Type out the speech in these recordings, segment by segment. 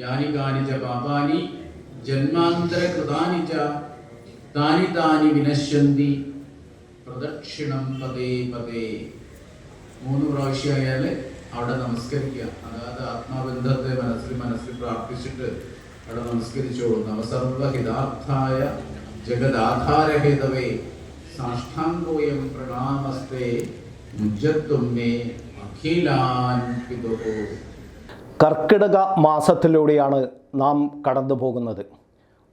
യാനി കാനി ച പാപാനി ജന്മാന്തര കൃതാനി ച താനി താനി വിനശ്യന്തി പ്രദക്ഷിണം പതേ പതേ മൂന്ന് പ്രാവശ്യമായാൽ അവിടെ നമസ്കരിക്കുക. അതായത് ആത്മാബന്ധത്തെ മനസ്സിൽ മനസ്സിൽ പ്രാർത്ഥിച്ചിട്ട് അവിടെ നമസ്കരിച്ചോളൂ. നവസർവഹിതാർത്ഥായ ജഗദാധാരഹേതവേ സാഷ്ടാംഗോയം പ്രണാമസ്തേ മുജ്ജത്വം മേ അഖിലാൻ പിതുഹോ കർക്കിടക മാസത്തിലൂടെയാണ് നാം കടന്നു പോകുന്നത്.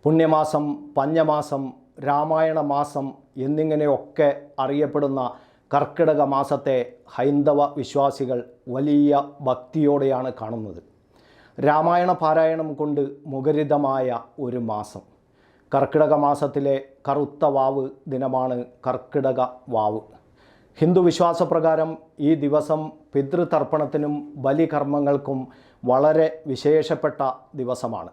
പുണ്യമാസം പഞ്ഞമാസം രാമായണ മാസം എന്നിങ്ങനെയൊക്കെ അറിയപ്പെടുന്ന കർക്കിടക മാസത്തെ ഹൈന്ദവ വിശ്വാസികൾ വലിയ ഭക്തിയോടെയാണ് കാണുന്നത്. രാമായണ പാരായണം കൊണ്ട് മുഖരിതമായ ഒരു മാസം. കർക്കിടക മാസത്തിലെ കറുത്ത വാവ് ദിനമാണ് കർക്കിടക വാവ്. ഹിന്ദു വിശ്വാസപ്രകാരം ഈ ദിവസം പിതൃതർപ്പണത്തിനും ബലികർമ്മങ്ങൾക്കും വളരെ വിശേഷപ്പെട്ട ദിവസമാണ്.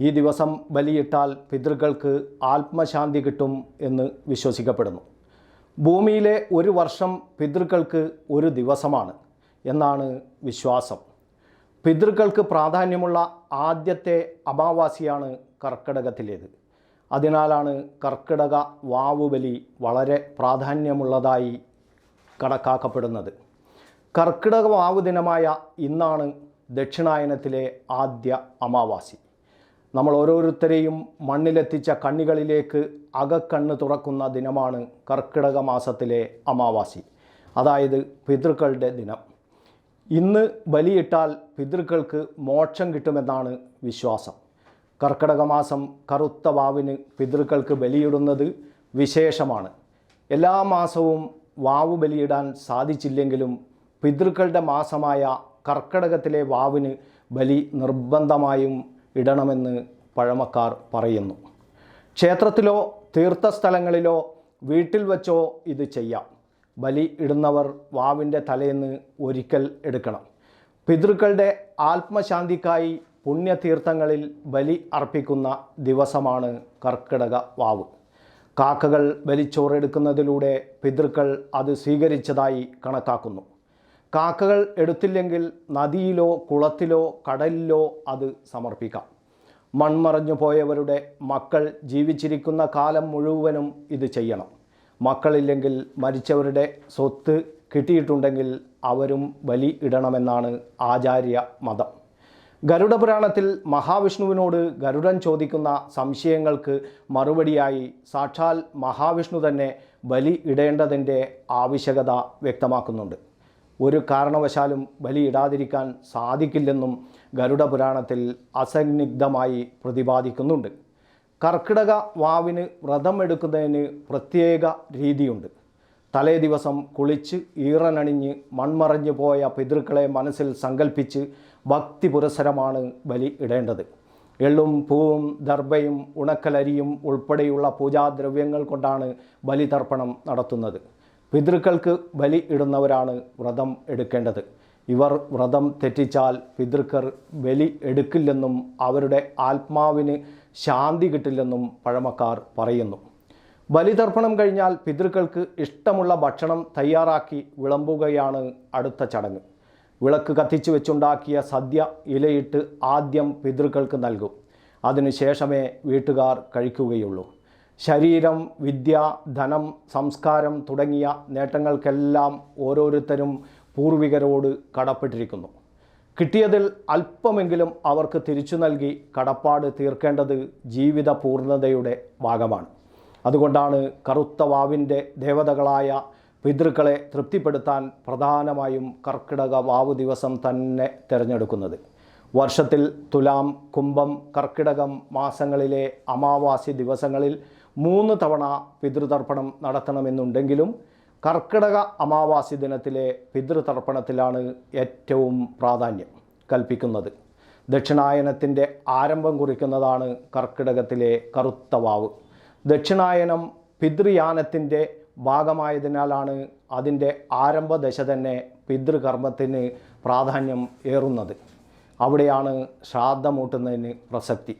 ഈ ദിവസം ബലിയിട്ടാൽ പിതൃകൾക്ക് ആത്മശാന്തി കിട്ടും എന്ന് വിശ്വസിക്കപ്പെടുന്നു. ഭൂമിയിലെ ഒരു വർഷം പിതൃക്കൾക്ക് ഒരു ദിവസമാണ് എന്നാണ് വിശ്വാസം. പിതൃക്കൾക്ക് പ്രാധാന്യമുള്ള ആദ്യത്തെ അമാവാസിയാണ് കർക്കിടകത്തിലേത്. അതിനാലാണ് കർക്കിടക വാവുബലി വളരെ പ്രാധാന്യമുള്ളതായി കണക്കാക്കപ്പെടുന്നത്. കർക്കിടക വാവു ദിനമായ ഇന്നാണ് ദക്ഷിണായനത്തിലെ ആദ്യ അമാവാസി. നമ്മൾ ഓരോരുത്തരെയും മണ്ണിലെത്തിച്ച കണ്ണികളിലേക്ക് അകക്കണ്ണ് തുറക്കുന്ന ദിനമാണ് കർക്കിടക മാസത്തിലെ അമാവാസി. അതായത് പിതൃക്കളുടെ ദിനം. ഇന്ന് ബലിയിട്ടാൽ പിതൃക്കൾക്ക് മോക്ഷം കിട്ടുമെന്നാണ് വിശ്വാസം. കർക്കിടക മാസം കറുത്ത വാവിന് പിതൃക്കൾക്ക് ബലിയിടുന്നത് വിശേഷമാണ്. എല്ലാ മാസവും വാവ് ബലിയിടാൻ സാധിച്ചില്ലെങ്കിലും പിതൃക്കളുടെ മാസമായ കർക്കിടകത്തിലെ വാവിന് ബലി നിർബന്ധമായും ഇടണമെന്ന് പഴമക്കാർ പറയുന്നു. ക്ഷേത്രത്തിലോ തീർത്ഥസ്ഥലങ്ങളിലോ വീട്ടിൽ വച്ചോ ഇത് ചെയ്യാം. ബലി ഇടുന്നവർ വാവിന്റെ തലേന്ന് ഒരിക്കൽ എടുക്കണം. പിതൃക്കളുടെ ആത്മശാന്തിക്കായി പുണ്യതീർത്ഥങ്ങളിൽ ബലി അർപ്പിക്കുന്ന ദിവസമാണ് കർക്കിടക വാവ്. കാക്കകൾ ബലിച്ചോറെടുക്കുന്നതിലൂടെ പിതൃക്കൾ അത് സ്വീകരിച്ചതായി കണക്കാക്കുന്നു. കാക്കകൾ എടുത്തില്ലെങ്കിൽ നദിയിലോ കുളത്തിലോ കടലിലോ അത് സമർപ്പിക്കാം. മൺമറഞ്ഞു പോയവരുടെ മക്കൾ ജീവിച്ചിരിക്കുന്ന കാലം മുഴുവനും ഇത് ചെയ്യണം. മക്കളില്ലെങ്കിൽ മരിച്ചവരുടെ സ്വത്ത് കിട്ടിയിട്ടുണ്ടെങ്കിൽ അവരും ബലി ഇടണമെന്നാണ് ആചാര്യ മതം. ഗരുഡപുരാണത്തിൽ മഹാവിഷ്ണുവിനോട് ഗരുഡൻ ചോദിക്കുന്ന സംശയങ്ങൾക്ക് മറുപടിയായി സാക്ഷാൽ മഹാവിഷ്ണു തന്നെ ബലി ഇടേണ്ടതിന്റെ ആവശ്യകത വ്യക്തമാക്കുന്നുണ്ട്. ഒരു കാരണവശാലും ബലിയിടാതിരിക്കാൻ സാധിക്കില്ലെന്നും ഗരുഡ പുരാണത്തിൽ അസന്നിഗ്ധമായി പ്രതിപാദിക്കുന്നുണ്ട്. കർക്കിടക വാവിന് വ്രതം എടുക്കുന്നതിന് പ്രത്യേക രീതിയുണ്ട്. തലേ ദിവസം കുളിച്ച് ഈറനണിഞ്ഞ് മൺമറഞ്ഞു പോയ പിതൃക്കളെ മനസ്സിൽ സങ്കല്പിച്ച് ഭക്തി പുരസരമാണ് ബലി ഇടേണ്ടത്. എള്ളും പൂവും ദർഭയും ഉണക്കലരിയും ഉൾപ്പെടെയുള്ള പൂജാദ്രവ്യങ്ങൾ കൊണ്ടാണ് ബലിതർപ്പണം നടത്തുന്നത്. പിതൃക്കൾക്ക് ബലി ഇടുന്നവരാണ് വ്രതം എടുക്കേണ്ടത്. ഇവർ വ്രതം തെറ്റിച്ചാൽ പിതൃക്കർ ബലി എടുക്കില്ലെന്നും അവരുടെ ആത്മാവിന് ശാന്തി കിട്ടില്ലെന്നും പഴമക്കാർ പറയുന്നു. ബലിതർപ്പണം കഴിഞ്ഞാൽ പിതൃക്കൾക്ക് ഇഷ്ടമുള്ള ഭക്ഷണം തയ്യാറാക്കി വിളമ്പുകയാണ് അടുത്ത ചടങ്ങ്. വിളക്ക് കത്തിച്ചു വെച്ചുണ്ടാക്കിയ സദ്യ ഇലയിട്ട് ആദ്യം പിതൃക്കൾക്ക് നൽകും. അതിനുശേഷമേ വീട്ടുകാർ കഴിക്കുകയുള്ളൂ. ശരീരം വിദ്യ ധനം സംസ്കാരം തുടങ്ങിയ നേട്ടങ്ങൾക്കെല്ലാം ഓരോരുത്തരും പൂർവികരോട് കടപ്പെട്ടിരിക്കുന്നു. കിട്ടിയതിൽ അല്പമെങ്കിലും അവർക്ക് തിരിച്ചു നൽകി കടപ്പാട് തീർക്കേണ്ടത് ജീവിത പൂർണതയുടെ ഭാഗമാണ്. അതുകൊണ്ടാണ് കറുത്ത വാവിന്റെ ദേവതകളായ പിതൃക്കളെ തൃപ്തിപ്പെടുത്താൻ പ്രധാനമായും കർക്കിടക വാവ് ദിവസം തന്നെ തിരഞ്ഞെടുക്കുന്നത്. വർഷത്തിൽ തുലാം കുംഭം കർക്കിടകം മാസങ്ങളിലെ അമാവാസി ദിവസങ്ങളിൽ മൂന്ന് തവണ പിതൃതർപ്പണം നടത്തണമെന്നുണ്ടെങ്കിലും കർക്കിടക അമാവാസി ദിനത്തിലെ പിതൃതർപ്പണത്തിലാണ് ഏറ്റവും പ്രാധാന്യം കൽപ്പിക്കുന്നത്. ദക്ഷിണായനത്തിന്റെ ആരംഭം കുറിക്കുന്നതാണ് കർക്കിടകത്തിലെ കറുത്ത വാവ്. ദക്ഷിണായനം പിതൃയാനത്തിന്റെ ഭാഗമായതിനാലാണ് അതിന്റെ ആരംഭദശ തന്നെ പിതൃകർമ്മത്തിന് പ്രാധാന്യം ഏറുന്നത്. അവിടെയാണ് ശ്രാദ്ധമൂട്ടുന്നതിന് പ്രസക്തി.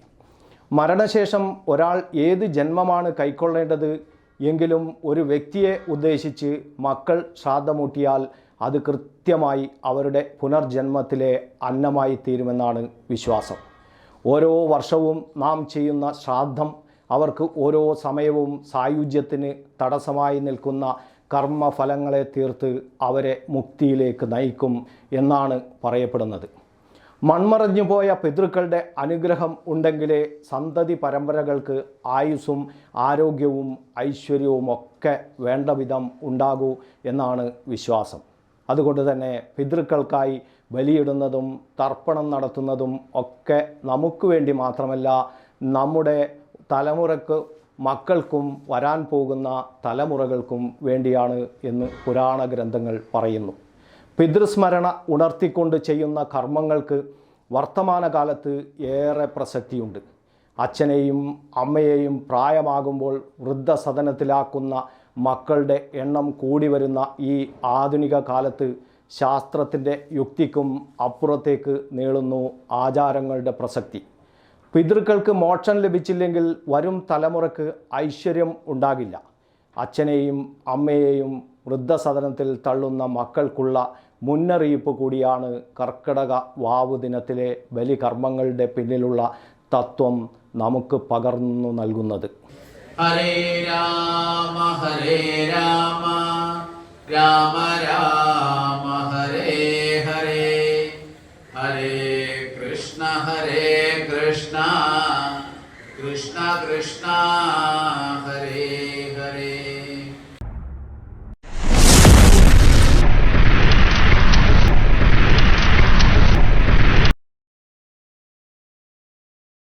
മരണശേഷം ഒരാൾ ഏത് ജന്മമാണ് കൈക്കൊള്ളേണ്ടത് എങ്കിലും ഒരു വ്യക്തിയെ ഉദ്ദേശിച്ച് മക്കൾ ശ്രാദ്ധമൂട്ടിയാൽ അത് കൃത്യമായി അവരുടെ പുനർജന്മത്തിലെ അന്നമായി തീരുമെന്നാണ് വിശ്വാസം. ഓരോ വർഷവും നാം ചെയ്യുന്ന ശ്രാദ്ധം അവർക്ക് ഓരോ സമയവും സായുജ്യത്തിന് തടസ്സമായി നിൽക്കുന്ന കർമ്മഫലങ്ങളെ തീർത്ത് അവരെ മുക്തിയിലേക്ക് നയിക്കും എന്നാണ് പറയപ്പെടുന്നത്. മൺമറഞ്ഞു പോയ പിതൃക്കളുടെ അനുഗ്രഹം ഉണ്ടെങ്കിലേ സന്തതി പരമ്പരകൾക്ക് ആയുസ്സും ആരോഗ്യവും ഐശ്വര്യവും ഒക്കെ വേണ്ട വിധം ഉണ്ടാകൂ എന്നാണ് വിശ്വാസം. അതുകൊണ്ട് തന്നെ പിതൃക്കൾക്കായി ബലിയിടുന്നതും തർപ്പണം നടത്തുന്നതും ഒക്കെ നമുക്ക് വേണ്ടി മാത്രമല്ല നമ്മുടെ തലമുറയ്ക്ക് മക്കൾക്കും വരാൻ പോകുന്ന തലമുറകൾക്കും വേണ്ടിയാണ് എന്ന് പുരാണ ഗ്രന്ഥങ്ങൾ പറയുന്നു. പിതൃസ്മരണ ഉണർത്തിക്കൊണ്ട് ചെയ്യുന്ന കർമ്മങ്ങൾക്ക് വർത്തമാനകാലത്ത് ഏറെ പ്രസക്തിയുണ്ട്. അച്ഛനെയും അമ്മയെയും പ്രായമാകുമ്പോൾ വൃദ്ധസദനത്തിലാക്കുന്ന മക്കളുടെ എണ്ണം കൂടി വരുന്ന ഈ ആധുനിക കാലത്ത് ശാസ്ത്രത്തിന്റെ യുക്തിക്കും അപ്പുറത്തേക്ക് നീളുന്നു ആചാരങ്ങളുടെ പ്രസക്തി. പിതൃക്കൾക്ക് മോക്ഷം ലഭിച്ചില്ലെങ്കിൽ വരും തലമുറയ്ക്ക് ഐശ്വര്യം ഉണ്ടാകില്ല. അച്ഛനെയും അമ്മയെയും വൃദ്ധസദനത്തിൽ തള്ളുന്ന മക്കൾക്കുള്ള മുന്നറിയിപ്പ് കൂടിയാണ് കർക്കിടക വാവ് ദിനത്തിലെ ബലികർമ്മങ്ങളുടെ പിന്നിലുള്ള തത്വം നമുക്ക് പകർന്നു നൽകുന്നത്. ഹരേ രാമ ഹരേ രാമ രാമ രാമ ഹരേ ഹരേ. ഹരേ കൃഷ്ണ ഹരേ കൃഷ്ണ കൃഷ്ണ കൃഷ്ണ.